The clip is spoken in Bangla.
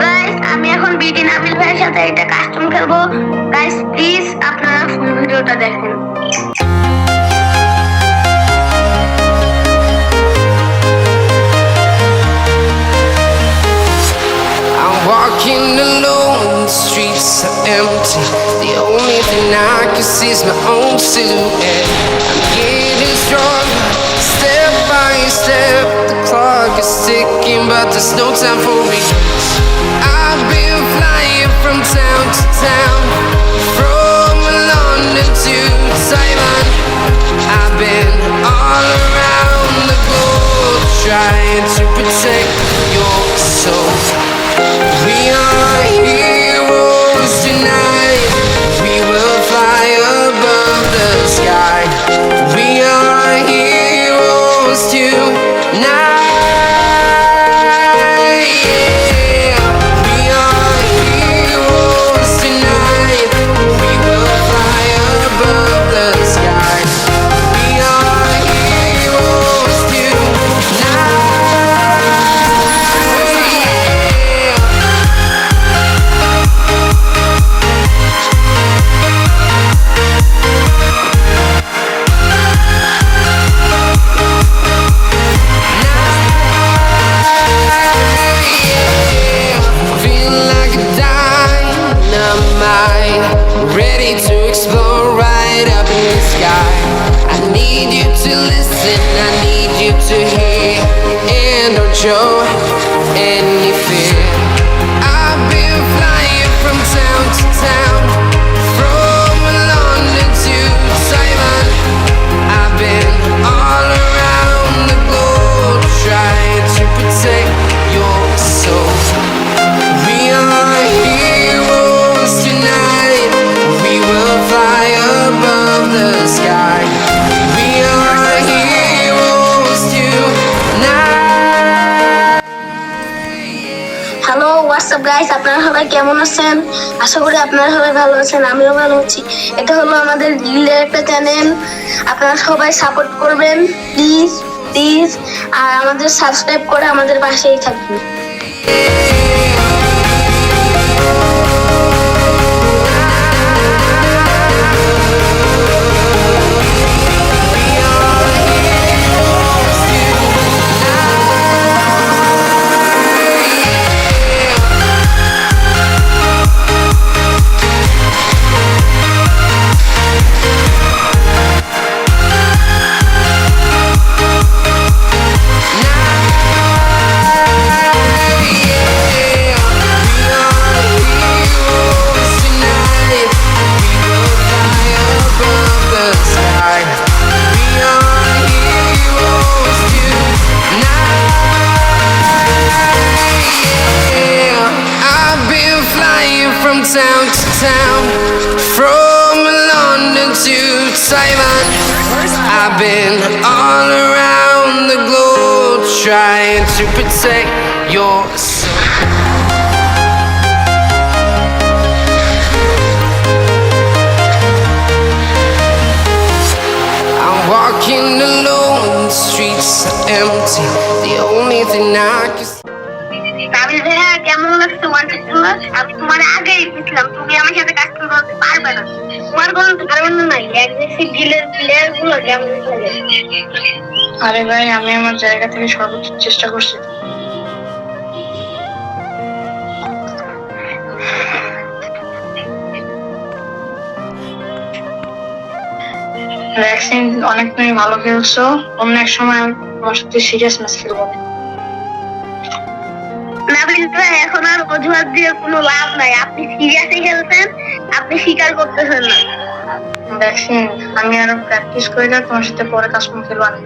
গাইস আমি এখন বিডি নাবিল ভাইয়ের সাথে এটা কাস্টম খেলব গাইস প্লিজ আপনারা ফুল ভিডিওটা দেখেন walking alone, the streets are empty. The only thing I can see is my own silhouette. I'm getting is ticking, but there's no time for me. I've been flying from town to town, from London to Taiwan. I've been all around the globe trying to protect your soul. We are ready to explore right up in the sky. I need you to listen, I need you to hear, and don't show any fear. WhatsApp guys আপনারা সবাই কেমন আছেন? আশা করি আপনারা সবাই ভালো আছেন, আমিও ভালো আছি। এটা হলো আমাদের রিলের একটা চ্যানেল আপনারা সবাই সাপোর্ট করবেন প্লিজ প্লিজ আর আমাদের সাবস্ক্রাইব করে আমাদের পাশেই থাকবেন। Taiwan. I've been all around the globe trying to protect your soul. I'm walking alone, the streets are empty. The only thing I can Nabil ভাইয়া, কেমন লাগছে ওয়ান আমি তোমার আগেই বুঝলাম, তুমি আমার সাথে কাজ করতে পারবে না। তোমার কোনো ধারণা নাই অ্যাগ্রেসিভ ডিলের প্লেয়ারগুলো কেমন খেলে আরে ভাই, আমি আমার জায়গা থেকে সর্বোচ্চ চেষ্টা করছি। ভ্যাকসিন অনেক তুমি ভালো খেলছো, অন্য এক সময় আমি তোমার সাথে সিরিয়াস ম্যাচ খেলব। নাবিল এখন আর অজুহাত দিয়ে কোনো লাভ নাই। আপনি সিরিয়াসে খেলছেন, আপনি স্বীকার করতেছেন না। দেখেন, আমি আরও প্র্যাকটিস করে তোমার সাথে পরে কাজ খেলব না